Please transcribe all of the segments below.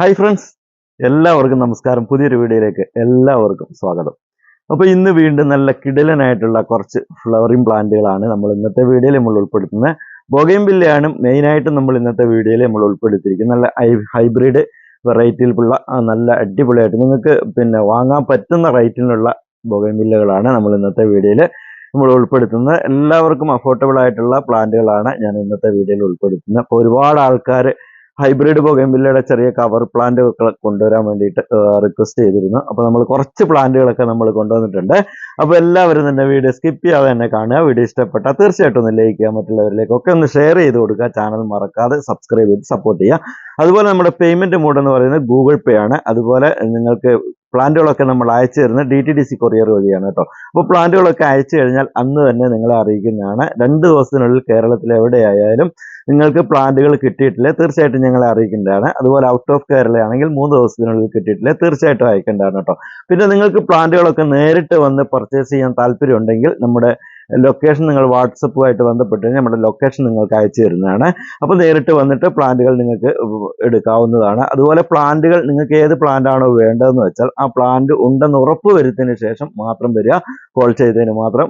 Hi friends എല്ലാവർക്കും നമസ്കാരം. പുതിയൊരു വീഡിയോയിലേക്ക് എല്ലാവർക്കും സ്വാഗതം. അപ്പോൾ ഇന്ന് വീണ്ടും നല്ല കിടലനായിട്ടുള്ള കുറച്ച് ഫ്ലവറിംഗ് പ്ലാന്റുകളാണ് നമ്മൾ ഇന്നത്തെ വീഡിയോയിൽ നമ്മൾ ഉൾപ്പെടുത്തുന്നത്. ബോഗയും ബില്ലയാണ് മെയിനായിട്ട് നമ്മൾ ഇന്നത്തെ വീഡിയോയിൽ നമ്മൾ ഉൾപ്പെടുത്തിയിരിക്കുന്നത്. നല്ല ഹൈബ്രിഡ് വെറൈറ്റിയിലുള്ള നല്ല അടിപൊളിയായിട്ട് നിങ്ങൾക്ക് പിന്നെ വാങ്ങാൻ പറ്റുന്ന റേറ്റിനുള്ള ബോഗയും ബില്ലകളാണ് നമ്മൾ ഇന്നത്തെ വീഡിയോയിൽ നമ്മൾ ഉൾപ്പെടുത്തുന്നത്. എല്ലാവർക്കും അഫോർഡബിൾ ആയിട്ടുള്ള പ്ലാന്റുകളാണ് ഞാൻ ഇന്നത്തെ വീഡിയോയിൽ ഉൾപ്പെടുത്തുന്നത്. അപ്പോൾ ഒരുപാട് ആൾക്കാർ ഹൈബ്രിഡ് ബൊഗൈൻവില്ലയുടെ ചെറിയ കവർ പ്ലാന്റ് കൊണ്ടുവരാൻ വേണ്ടിയിട്ട് റിക്വസ്റ്റ് ചെയ്തിരുന്നു. അപ്പോൾ നമ്മൾ കുറച്ച് പ്ലാന്റുകളൊക്കെ നമ്മൾ കൊണ്ടുവന്നിട്ടുണ്ട്. അപ്പോൾ എല്ലാവരും തന്നെ വീഡിയോ സ്കിപ്പ് ചെയ്യാതെ തന്നെ കാണുക. വീഡിയോ ഇഷ്ടപ്പെട്ടാൽ തീർച്ചയായിട്ടും ഒന്ന് ലൈക്ക് ചെയ്യുക മറ്റുള്ളവരിലേക്കൊക്കെ ഒന്ന് ഷെയർ ചെയ്ത് കൊടുക്കുക. ചാനൽ മറക്കാതെ സബ്സ്ക്രൈബ് ചെയ്ത് സപ്പോർട്ട് ചെയ്യുക. അതുപോലെ നമ്മുടെ പേയ്മെന്റ് മോഡ് എന്ന് പറയുന്നത് ഗൂഗിൾ പേ ആണ്. അതുപോലെ നിങ്ങൾക്ക് പ്ലാന്റുകളൊക്കെ നമ്മൾ അയച്ചു തരുന്നത് D T D C courier വഴിയാണ് കേട്ടോ. അപ്പോൾ പ്ലാന്റുകളൊക്കെ അയച്ചു കഴിഞ്ഞാൽ അന്ന് തന്നെ നിങ്ങളെ അറിയിക്കുന്നതാണ്. രണ്ട് ദിവസത്തിനുള്ളിൽ കേരളത്തിൽ എവിടെയായാലും നിങ്ങൾക്ക് പ്ലാന്റുകൾ കിട്ടിയിട്ടില്ലേ. തീർച്ചയായിട്ടും ഞങ്ങളെ അറിയിക്കേണ്ടതാണ് അതുപോലെ ഔട്ട് ഓഫ് കേരളയാണെങ്കിൽ മൂന്ന് ദിവസത്തിനുള്ളിൽ കിട്ടിയിട്ടില്ലേ. തീർച്ചയായിട്ടും അയക്കേണ്ടതാണ് കേട്ടോ. പിന്നെ നിങ്ങൾക്ക് പ്ലാന്റുകളൊക്കെ നേരിട്ട് വന്ന് പർച്ചേസ് ചെയ്യാൻ താല്പര്യം ഉണ്ടെങ്കിൽ നമ്മുടെ ലൊക്കേഷൻ നിങ്ങൾ വാട്സപ്പുമായിട്ട് ബന്ധപ്പെട്ട് നമ്മുടെ ലൊക്കേഷൻ നിങ്ങൾക്ക് അയച്ചു തരുന്നതാണ്. അപ്പോൾ നേരിട്ട് വന്നിട്ട് പ്ലാന്റുകൾ നിങ്ങൾക്ക് എടുക്കാവുന്നതാണ്. അതുപോലെ പ്ലാന്റുകൾ നിങ്ങൾക്ക് ഏത് പ്ലാന്റാണോ വേണ്ടതെന്ന് വെച്ചാൽ ആ പ്ലാന്റ് ഉണ്ടെന്ന് ഉറപ്പ് വരുത്തിന് ശേഷം മാത്രം വരിക. കോൾ ചെയ്തതിന് മാത്രം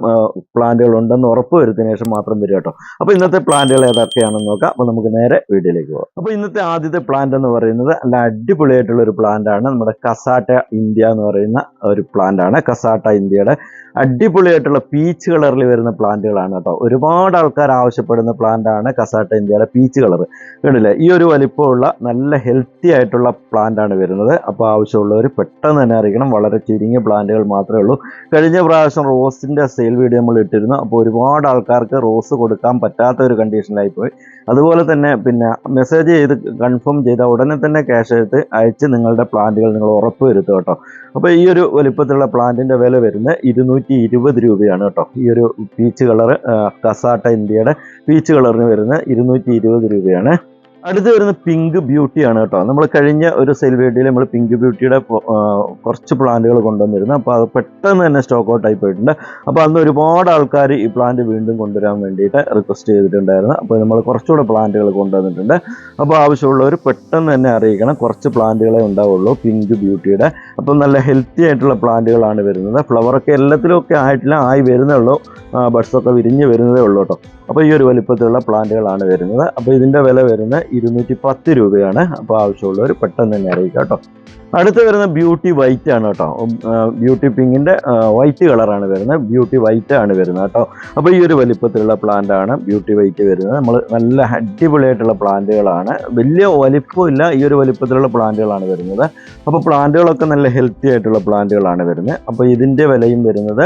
പ്ലാന്റുകൾ ഉണ്ടെന്ന് ഉറപ്പ് വരുത്തിന് ശേഷം മാത്രം വരിക കേട്ടോ. അപ്പോൾ ഇന്നത്തെ പ്ലാന്റുകൾ ഏതൊക്കെയാണെന്ന് നോക്കാം. അപ്പോൾ നമുക്ക് നേരെ വീഡിയോയിലേക്ക് പോകാം. അപ്പോൾ ഇന്നത്തെ ആദ്യത്തെ പ്ലാന്റ് എന്ന് പറയുന്നത് നല്ല അടിപൊളിയായിട്ടുള്ള ഒരു പ്ലാന്റ് ആണ്. നമ്മുടെ കസാട്ട ഇന്ത്യ എന്ന് പറയുന്ന ഒരു പ്ലാന്റ് ആണ്. കസാട്ട ഇന്ത്യയുടെ അടിപൊളിയായിട്ടുള്ള പീച്ച് കളറിൽ വരുന്ന പ്ലാന്റുകളാണ് കേട്ടോ. ഒരുപാട് ആൾക്കാർ ആവശ്യപ്പെടുന്ന പ്ലാന്റാണ് കസാട്ട ഇന്ത്യയുടെ പീച്ച് കളർ കണ്ടില്ലേ? ഈ ഒരു വലിപ്പമുള്ള നല്ല ഹെൽത്തി ആയിട്ടുള്ള പ്ലാന്റാണ് വരുന്നത്. അപ്പോൾ ആവശ്യമുള്ളവർ പെട്ടെന്ന് തന്നെ അറിയിക്കണം. വളരെ ചുരുങ്ങിയ പ്ലാന്റുകൾ മാത്രമേ ഉള്ളൂ. കഴിഞ്ഞ പ്രാവശ്യം റോസിന്റെ സെയിൽ വീഡിയോ നമ്മൾ ഇട്ടിരുന്നു. അപ്പോൾ ഒരുപാട് ആൾക്കാർക്ക് റോസ് കൊടുക്കാൻ പറ്റാത്ത ഒരു കണ്ടീഷനിലായി പോയി. അതുപോലെ തന്നെ പിന്നെ മെസ്സേജ് ചെയ്ത് കൺഫേം ചെയ്ത ഉടനെ തന്നെ ക്യാഷ് എടുത്ത് അയച്ച് നിങ്ങളുടെ പ്ലാന്റുകൾ നിങ്ങൾ ഉറപ്പ് വരുത്തുക കേട്ടോ. അപ്പോൾ ഈ ഒരു വലിപ്പത്തിലുള്ള പ്ലാന്റിന്റെ വില വരുന്നത് ഇരുന്നൂറ്റി രൂപയാണ് കേട്ടോ. ഈ ഒരു പീച്ച് കളർ കസാട്ട ഇന്ത്യയുടെ പീച്ച് കളറിന് വരുന്ന ഇരുന്നൂറ്റി ഇരുപത് രൂപയാണ്. അടുത്ത് വരുന്ന പിങ്ക് ബ്യൂട്ടിയാണ് കേട്ടോ. നമ്മൾ കഴിഞ്ഞ ഒരു സെയിൽ വീഡിയോയിൽ നമ്മൾ പിങ്ക് ബ്യൂട്ടിയുടെ കുറച്ച് പ്ലാന്റുകൾ കൊണ്ടുവന്നിരുന്നു. അപ്പോൾ അത് പെട്ടെന്ന് തന്നെ സ്റ്റോക്ക് ഔട്ട് ആയി പോയിട്ടുണ്ട്. അപ്പോൾ അന്ന് ഒരുപാട് ആൾക്കാർ ഈ പ്ലാന്റ് വീണ്ടും കൊണ്ടുവരാൻ വേണ്ടിയിട്ട് റിക്വസ്റ്റ് ചെയ്തിട്ടുണ്ടായിരുന്നു. അപ്പോൾ നമ്മൾ കുറച്ചുകൂടെ പ്ലാന്റുകൾ കൊണ്ടുവന്നിട്ടുണ്ട്. അപ്പോൾ ആവശ്യമുള്ളവർ പെട്ടെന്ന് തന്നെ അറിയിക്കണം. കുറച്ച് പ്ലാന്റുകളെ ഉണ്ടാവുള്ളൂ പിങ്ക് ബ്യൂട്ടിയുടെ അപ്പം നല്ല ഹെൽത്തി ആയിട്ടുള്ള പ്ലാന്റുകളാണ് വരുന്നത്. ഫ്ലവറൊക്കെ എല്ലാത്തിലുമൊക്കെ ആയിട്ടില്ല ആയി വരുന്നേ ഉള്ളൂ. ബഡ്സൊക്കെ വിരിഞ്ഞ് വരുന്നതേ ഉള്ളൂ കേട്ടോ. അപ്പോൾ ഈ ഒരു വലിപ്പത്തിലുള്ള പ്ലാന്റുകളാണ് വരുന്നത്. അപ്പോൾ ഇതിന്റെ വില വരുന്നത് ഇരുന്നൂറ്റി പത്ത് രൂപയാണ്. അപ്പോൾ ആവശ്യമുള്ളവർ പെട്ടെന്ന് തന്നെ അറിയിക്കാം കേട്ടോ. അടുത്ത് വരുന്ന ബ്യൂട്ടി വൈറ്റ് ആണ് കേട്ടോ. ബ്യൂട്ടി പിങ്കിന്റെ വൈറ്റ് കളറാണ് വരുന്നത്. ബ്യൂട്ടി വൈറ്റ് ആണ് വരുന്നത് കേട്ടോ. അപ്പോൾ ഈ ഒരു വലിപ്പത്തിലുള്ള പ്ലാന്റ് ആണ് ബ്യൂട്ടി വൈറ്റ് വരുന്നത്. നമ്മൾ നല്ല അടിപൊളിയായിട്ടുള്ള പ്ലാന്റുകളാണ് വലിയ വലിപ്പമില്ല ഈ ഒരു വലിപ്പത്തിലുള്ള പ്ലാന്റുകളാണ് വരുന്നത്. അപ്പോൾ പ്ലാന്റുകളൊക്കെ നല്ല ഹെൽത്തി ആയിട്ടുള്ള പ്ലാന്റുകളാണ് വരുന്നത്. അപ്പോൾ ഇതിന്റെ വിലയും വരുന്നത്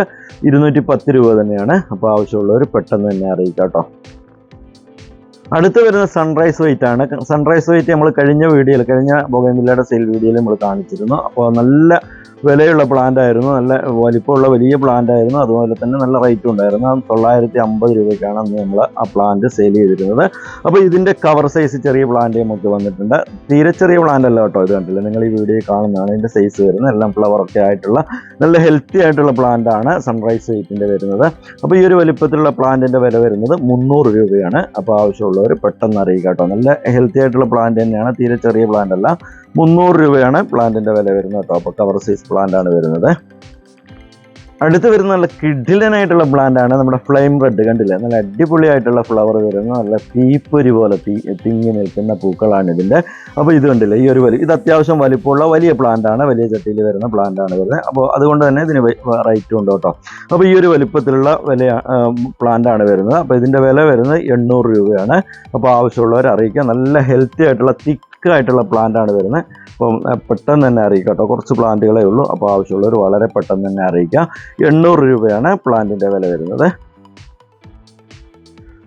ഇരുന്നൂറ്റി പത്ത് രൂപ തന്നെയാണ്. അപ്പോൾ ആവശ്യമുള്ളവർ പെട്ടെന്ന് തന്നെ അറിയിക്കാം കേട്ടോ. അടുത്ത് വരുന്ന സൺറൈസ് വൈറ്റ് ആണ്. സൺറൈസ് വൈറ്റ് നമ്മൾ കഴിഞ്ഞ വീഡിയോയിൽ കഴിഞ്ഞ ബൊഗൈമില്ലയുടെ സെയിൽ വീഡിയോയിൽ നമ്മൾ കാണിച്ചിരുന്നു. അപ്പോൾ നല്ല വിലയുള്ള പ്ലാന്റ് ആയിരുന്നു. നല്ല വലിപ്പമുള്ള വലിയ പ്ലാന്റ് ആയിരുന്നു. അതുപോലെ തന്നെ നല്ല റേറ്റും ഉണ്ടായിരുന്നു. തൊള്ളായിരത്തി അമ്പത് രൂപയ്ക്കാണ് അന്ന് നമ്മൾ ആ പ്ലാന്റ് സെയിൽ ചെയ്തിരുന്നത്. അപ്പോൾ ഇതിന്റെ കവർ സൈസ് ചെറിയ പ്ലാന്റ് നമുക്ക് വന്നിട്ടുണ്ട്. തീരെ ചെറിയ പ്ലാന്റ് അല്ല കേട്ടോ. ഇത് കണ്ടില്ല? നിങ്ങൾ ഈ വീഡിയോ കാണുന്നതാണ് ഇതിന്റെ സൈസ് വരുന്നത്. എല്ലാം ഫ്ലവർ ഒക്കെ ആയിട്ടുള്ള നല്ല ഹെൽത്തി ആയിട്ടുള്ള പ്ലാന്റ് ആണ് സൺറൈസ് വൈറ്റിന്റെ വരുന്നത്. അപ്പോൾ ഈ ഒരു വലിപ്പത്തിലുള്ള പ്ലാന്റിന്റെ വില വരുന്നത് മുന്നൂറ് രൂപയാണ്. അപ്പോൾ ആവശ്യമുള്ളവർ പെട്ടെന്ന് അറിയുക കേട്ടോ. നല്ല ഹെൽത്തി ആയിട്ടുള്ള പ്ലാന്റ് തന്നെയാണ്. തീരെ ചെറിയ പ്ലാന്റ് അല്ല. മുന്നൂറ് രൂപയാണ് പ്ലാന്റിന്റെ വില വരുന്നത് കേട്ടോ. കവർ സൈസ് പ്ലാന്റ് ആണ് വരുന്നത്. അടുത്ത് വരുന്ന നല്ല കിഡിലനായിട്ടുള്ള പ്ലാന്റ് ആണ് നമ്മുടെ ഫ്ലെയിം റെഡ് കണ്ടില്ലേ? നല്ല അടിപൊളിയായിട്ടുള്ള ഫ്ലവർ വരുന്ന നല്ല തീപ്പൊരി പോലെ തീ തിങ്ങി നിൽക്കുന്ന പൂക്കളാണ് ഇതിന്റെ അപ്പോൾ ഇത് കണ്ടില്ലേ? ഈ ഒരു വലിയ ഇത് അത്യാവശ്യം വലിപ്പമുള്ള വലിയ പ്ലാന്റ് ആണ്. വലിയ ചട്ടിയിൽ വരുന്ന പ്ലാന്റ് ആണ് വരുന്നത് അപ്പോൾ അതുകൊണ്ട് തന്നെ ഇതിന് റേറ്റും ഉണ്ട് കേട്ടോ. അപ്പോൾ ഈ ഒരു വലിപ്പത്തിലുള്ള വില പ്ലാന്റ് ആണ് വരുന്നത്. അപ്പോൾ ഇതിന്റെ വില വരുന്നത് എണ്ണൂറ് രൂപയാണ്. അപ്പോൾ ആവശ്യമുള്ളവർ അറിയിക്കുക നല്ല ഹെൽത്തി ആയിട്ടുള്ള തിക്ക് ആയിട്ടുള്ള പ്ലാന്റ് ആണ് വരുന്നത്. അപ്പം പെട്ടെന്ന് തന്നെ അറിയിക്കാം കേട്ടോ കുറച്ച് പ്ലാന്റുകളേ ഉള്ളൂ. അപ്പോൾ ആവശ്യമുള്ളവർ വളരെ പെട്ടെന്ന് തന്നെ അറിയിക്കുക എണ്ണൂറ് രൂപയാണ് പ്ലാന്റിന്റെ വില വരുന്നത്.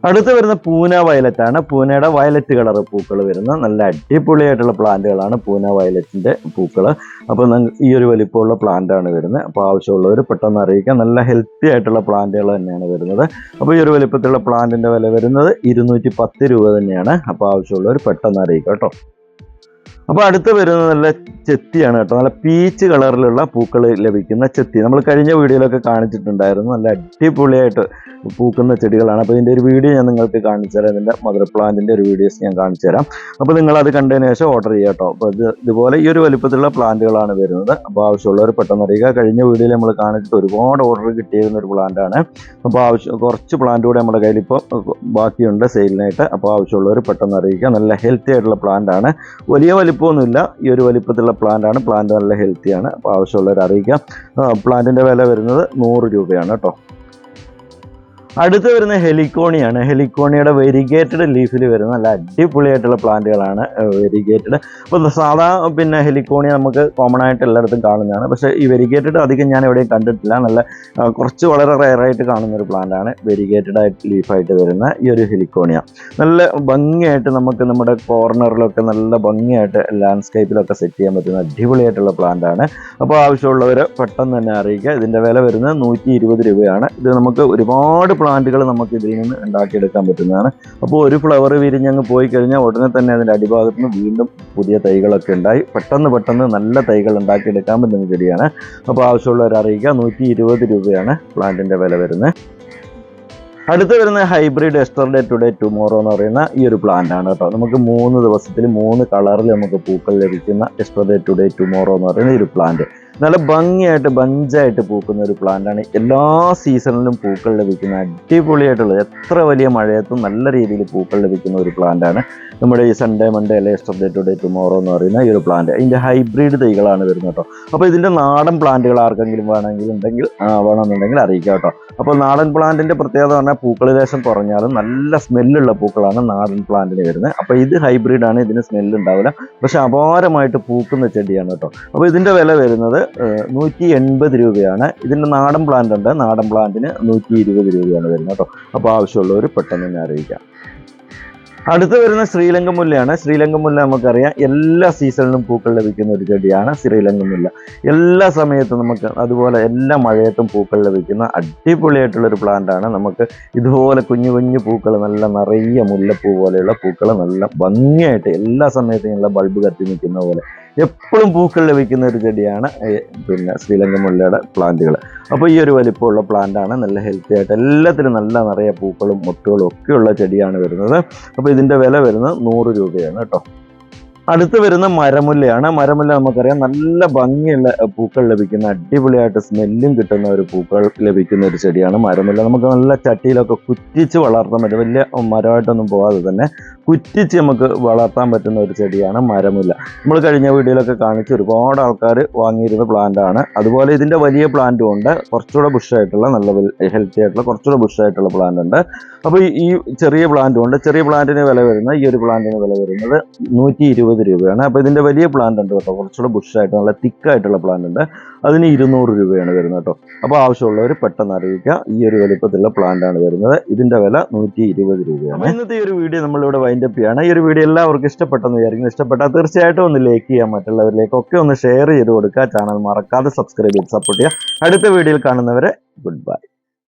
അടുത്ത് വരുന്ന പൂന വയലറ്റ് ആണ്. പൂനയുടെ വയലറ്റ് കളർ പൂക്കൾ വരുന്ന നല്ല അടിപൊളിയായിട്ടുള്ള പ്ലാന്റുകളാണ് പൂന വയലറ്റിന്റെ പൂക്കൾ. അപ്പോൾ ഈ ഒരു വലിപ്പമുള്ള പ്ലാന്റ് ആണ് വരുന്നത്. അപ്പോൾ ആവശ്യമുള്ളവർ പെട്ടെന്ന് അറിയിക്കാം. നല്ല ഹെൽത്തി ആയിട്ടുള്ള പ്ലാന്റുകൾ തന്നെയാണ് വരുന്നത്. അപ്പോൾ ഈ ഒരു വലിപ്പത്തിലുള്ള പ്ലാന്റിന്റെ വില വരുന്നത് ഇരുന്നൂറ്റി പത്ത് രൂപ തന്നെയാണ്. അപ്പോൾ ആവശ്യമുള്ളവർ പെട്ടെന്ന് അറിയിക്കാം കേട്ടോ. അപ്പോൾ അടുത്ത് വരുന്നത് നല്ല ചെത്തിയാണ് കേട്ടോ. നല്ല പീച്ച് കളറിലുള്ള പൂക്കൾ ലഭിക്കുന്ന ചെത്തി. നമ്മൾ കഴിഞ്ഞ വീഡിയോയിലൊക്കെ കാണിച്ചിട്ടുണ്ടായിരുന്നു. നല്ല അടിപൊളിയായിട്ട് പൂക്കുന്ന ചെടികളാണ്. അപ്പോൾ ഇതിന്റെ ഒരു വീഡിയോ ഞാൻ നിങ്ങൾക്ക് കാണിച്ചു തരാം ഇതിന്റെ മദർ പ്ലാന്റിന്റെ ഒരു വീഡിയോസ് ഞാൻ കാണിച്ചു തരാം അപ്പോൾ നിങ്ങൾ അത് കണ്ടതിന് ശേഷം ഓർഡർ ചെയ്യാം കേട്ടോ. അപ്പോൾ ഇത് ഇതുപോലെ ഈ ഒരു വലുപ്പത്തിലുള്ള പ്ലാന്റുകളാണ് വരുന്നത്. അപ്പോൾ ആവശ്യമുള്ളവർ പെട്ടെന്ന് അറിയുക. കഴിഞ്ഞ വീഡിയോയിൽ നമ്മൾ കാണിച്ചിട്ട് ഒരുപാട് ഓർഡർ കിട്ടിയിരുന്ന ഒരു പ്ലാന്റാണ് അപ്പോൾ ആവശ്യം കുറച്ച് പ്ലാന്റ് കൂടെ നമ്മുടെ കയ്യിൽ ഇപ്പോൾ ബാക്കിയുണ്ട് സെയിലിനായിട്ട് അപ്പോൾ ആവശ്യമുള്ളവർ പെട്ടെന്ന് അറിയിക്കുക. നല്ല ഹെൽത്തി ആയിട്ടുള്ള പ്ലാന്റ് ആണ്. വലിയ വലിപ്പമൊന്നുമില്ല. ഈ ഒരു വലിപ്പത്തിലുള്ള പ്ലാന്റ് ആണ്. പ്ലാന്റ് നല്ല ഹെൽത്തിയാണ് അപ്പോൾ ആവശ്യമുള്ളവർ അറിയിക്കാം പ്ലാന്റിന്റെ വില വരുന്നത് നൂറ് രൂപയാണ് കേട്ടോ. അടുത്ത് വരുന്ന ഹെലിക്കോണിയാണ് ഹെലിക്കോണിയുടെ വെരിഗേറ്റഡ് ലീഫിൽ വരുന്ന നല്ല അടിപൊളിയായിട്ടുള്ള പ്ലാന്റുകളാണ് വെരിഗേറ്റഡ്. അപ്പോൾ സാധാ പിന്നെ ഹെലിക്കോണിയ നമുക്ക് കോമൺ ആയിട്ട് എല്ലായിടത്തും കാണുന്നതാണ്. പക്ഷേ ഈ വെരിഗേറ്റഡ് അധികം ഞാൻ എവിടെയും കണ്ടിട്ടില്ല. നല്ല കുറച്ച് വളരെ റയറായിട്ട് കാണുന്ന ഒരു പ്ലാന്റാണ് വെരിഗേറ്റഡ് ആയിട്ട് ലീഫായിട്ട് വരുന്ന ഈ ഒരു ഹെലിക്കോണിയ നല്ല ഭംഗിയായിട്ട് നമുക്ക് നമ്മുടെ കോർണറിലൊക്കെ നല്ല ഭംഗിയായിട്ട് ലാൻഡ്സ്കേപ്പിലൊക്കെ സെറ്റ് ചെയ്യാൻ പറ്റുന്ന അടിപൊളിയായിട്ടുള്ള പ്ലാന്റാണ്. അപ്പോൾ ആവശ്യമുള്ളവർ പെട്ടെന്ന് തന്നെ അറിയിക്കുക. ഇതിന്റെ വില വരുന്നത് നൂറ്റി രൂപയാണ്. ഇത് നമുക്ക് ഒരുപാട് പ്ലാന്റുകൾ നമുക്ക് ഇതിൽ നിന്ന് ഉണ്ടാക്കിയെടുക്കാൻ പറ്റുന്നതാണ്. അപ്പോൾ ഒരു ഫ്ലവർ വിരിഞ്ഞങ്ങ് പോയി കഴിഞ്ഞാൽ ഉടനെ തന്നെ അതിന്റെ അടിഭാഗത്ത് നിന്ന് വീണ്ടും പുതിയ തൈകളൊക്കെ ഉണ്ടായി. പെട്ടെന്ന് പെട്ടെന്ന് നല്ല തൈകൾ ഉണ്ടാക്കിയെടുക്കാൻ പറ്റുന്ന ചെടിയാണ്. അപ്പോൾ ആവശ്യമുള്ളവർ അറിയിക്കുക. നൂറ്റി ഇരുപത് രൂപയാണ് പ്ലാന്റിന്റെ വില വരുന്നത്. അടുത്ത് വരുന്ന ഹൈബ്രിഡ് എസ്റ്റർഡേ ടുഡേ ടുമോറോ എന്ന് പറയുന്ന ഈ ഒരു പ്ലാന്റ് ആണ് കേട്ടോ. നമുക്ക് മൂന്ന് ദിവസത്തിൽ മൂന്ന് കളറിൽ നമുക്ക് പൂക്കൾ ലഭിക്കുന്ന എസ്റ്റർഡേ ടുഡേ ടുമോറോ എന്ന് പറയുന്ന ഈ ഒരു പ്ലാന്റ് നല്ല ഭംഗിയായിട്ട് ബഞ്ചായിട്ട് പൂക്കുന്ന ഒരു പ്ലാന്റാണ് എല്ലാ സീസണിലും പൂക്കൾ ലഭിക്കുന്ന അടിപൊളിയായിട്ടുള്ളത് എത്ര വലിയ മഴയത്തും നല്ല രീതിയിൽ പൂക്കൾ ലഭിക്കുന്ന ഒരു പ്ലാന്റാണ് നമ്മുടെ ഈ സൺഡേ മൺഡേ അല്ലെ എസ്റ്റർഡേ ടുഡേ ടുമോറോ എന്ന് പറയുന്ന ഈ ഒരു പ്ലാന്റ് ഇതിന്റെ ഹൈബ്രിഡ് തൈകളാണ് വരുന്നത് കേട്ടോ. അപ്പോൾ ഇതിന്റെ നാടൻ പ്ലാന്റുകൾ ആർക്കെങ്കിലും വേണമെങ്കിൽ ഉണ്ടെങ്കിൽ വേണമെന്നുണ്ടെങ്കിൽ അറിയിക്കാം കേട്ടോ. അപ്പോൾ നാടൻ പ്ലാന്റിന്റെ പ്രത്യേകത പറഞ്ഞാൽ പൂക്കൾ ദേശം കുറഞ്ഞാലും നല്ല സ്മെല്ലുള്ള പൂക്കളാണ് നാടൻ പ്ലാന്റിന് വരുന്നത്. അപ്പോൾ ഇത് ഹൈബ്രിഡ് ആണ് ഇതിന് സ്മെല്ല് ഉണ്ടാവില്ല. പക്ഷെ അപാരമായിട്ട് പൂക്കുന്ന ചെടിയാണ് കേട്ടോ. അപ്പോൾ ഇതിന്റെ വില വരുന്നത് നൂറ്റി എൺപത് രൂപയാണ്. ഇതിന്റെ നാടൻ പ്ലാന്റ് ഉണ്ട്. നാടൻ പ്ലാന്റിന് നൂറ്റി ഇരുപത് രൂപയാണ് വരുന്നത് കേട്ടോ. അപ്പോൾ ആവശ്യമുള്ളവർ പെട്ടെന്ന് തന്നെ അറിയിക്കാം. അടുത്ത് വരുന്ന ശ്രീലങ്ക മുല്ലയാണ്. ശ്രീലങ്ക മുല്ല നമുക്കറിയാം. എല്ലാ സീസണിലും പൂക്കൾ ലഭിക്കുന്ന ഒരു ചെടിയാണ് ശ്രീലങ്ക മുല്ല. എല്ലാ സമയത്തും നമുക്ക് അതുപോലെ എല്ലാ മഴയത്തും പൂക്കൾ ലഭിക്കുന്ന അടിപൊളിയായിട്ടുള്ളൊരു പ്ലാന്റാണ്. നമുക്ക് ഇതുപോലെ കുഞ്ഞു കുഞ്ഞു പൂക്കൾ നല്ല നിറയെ മുല്ലപ്പൂ പോലെയുള്ള പൂക്കൾ നല്ല ഭംഗിയായിട്ട് എല്ലാ സമയത്തും ഉള്ള ബൾബ് കത്തി നിൽക്കുന്ന പോലെ എപ്പോഴും പൂക്കൾ ലഭിക്കുന്ന ഒരു ചെടിയാണ് പിന്നെ ശ്രീലങ്ക മുല്ലയുടെ പ്ലാന്റുകൾ. അപ്പോൾ ഈ ഒരു വലിപ്പമുള്ള പ്ലാന്റ് ആണ്. നല്ല ഹെൽത്തി ആയിട്ട് എല്ലാത്തിനും നല്ല നിറയെ പൂക്കളും മുട്ടുകളും ഒക്കെയുള്ള ചെടിയാണ് വരുന്നത്. അപ്പോൾ ഇതിന്റെ വില വരുന്നത് നൂറ് രൂപയാണ് കേട്ടോ. അടുത്ത് വരുന്ന മരമുല്ലയാണ്. മരമുല്ല നമുക്കറിയാം നല്ല ഭംഗിയുള്ള പൂക്കൾ ലഭിക്കുന്ന അടിപൊളിയായിട്ട് സ്മെല്ലും കിട്ടുന്ന ഒരു പൂക്കൾ ലഭിക്കുന്ന ഒരു ചെടിയാണ്. മരമുല്ല നമുക്ക് നല്ല ചട്ടിയിലൊക്കെ കുറ്റിച്ച് വളർത്താൻ പറ്റും. വലിയ മരമായിട്ടൊന്നും പോകാതെ തന്നെ കുറ്റിച്ച് നമുക്ക് വളർത്താൻ പറ്റുന്ന ഒരു ചെടിയാണ് മരമുല്ല. നമ്മൾ കഴിഞ്ഞ വീഡിയോയിലൊക്കെ കാണിച്ച് ഒരുപാട് ആൾക്കാർ വാങ്ങിയിരുന്ന പ്ലാന്റ് ആണ്. അതുപോലെ ഇതിന്റെ വലിയ പ്ലാന്റും ഉണ്ട്. കുറച്ചുകൂടെ ബുഷായിട്ടുള്ള നല്ല ഹെൽത്തി ആയിട്ടുള്ള കുറച്ചുകൂടെ ബുഷായിട്ടുള്ള പ്ലാന്റ് ഉണ്ട്. അപ്പോൾ ഈ ചെറിയ പ്ലാന്റും ഉണ്ട് ചെറിയ പ്ലാന്റിന് വില വരുന്നത് ഈ ഒരു പ്ലാന്റിന് വില വരുന്നത് നൂറ്റി ഇരുപത് രൂപയാണ്. അപ്പോൾ ഇതിന്റെ വലിയ പ്ലാന്റ് ഉണ്ട് കേട്ടോ. കുറച്ചുകൂടെ ബുഷായിട്ട് നല്ല തിക്കായിട്ടുള്ള പ്ലാന്റ് ഉണ്ട്. അതിന് ഇരുന്നൂറ് രൂപയാണ് വരുന്നത് കേട്ടോ. അപ്പോൾ ആവശ്യമുള്ളവർ പെട്ടെന്ന് അറിയിക്കുക. ഈ ഒരു വലിപ്പത്തിലുള്ള പ്ലാന്റ് ആണ് വരുന്നത്. ഇതിന്റെ വില നൂറ്റി ഇരുപത് രൂപയാണ്. ഇന്നത്തെ ഈ ഒരു വീഡിയോ നമ്മളിവിടെ വൈൻഡപ്പ് ചെയ്യാണ്. ഈ ഒരു വീഡിയോ എല്ലാവർക്കും ഇഷ്ടപ്പെട്ടെന്ന് വിചാരിക്കുന്നു. ഇഷ്ടപ്പെട്ടാൽ തീർച്ചയായിട്ടും ഒന്ന് ലൈക്ക് ചെയ്യാൻ മറ്റുള്ളവരിലേക്കൊക്കെ ഒന്ന് ഷെയർ ചെയ്ത് കൊടുക്കുക. ചാനൽ മറക്കാതെ സബ്സ്ക്രൈബ് ചെയ്ത് സപ്പോർട്ട് ചെയ്യുക. അടുത്ത വീഡിയോയിൽ കാണുന്നവരെ ഗുഡ് ബൈ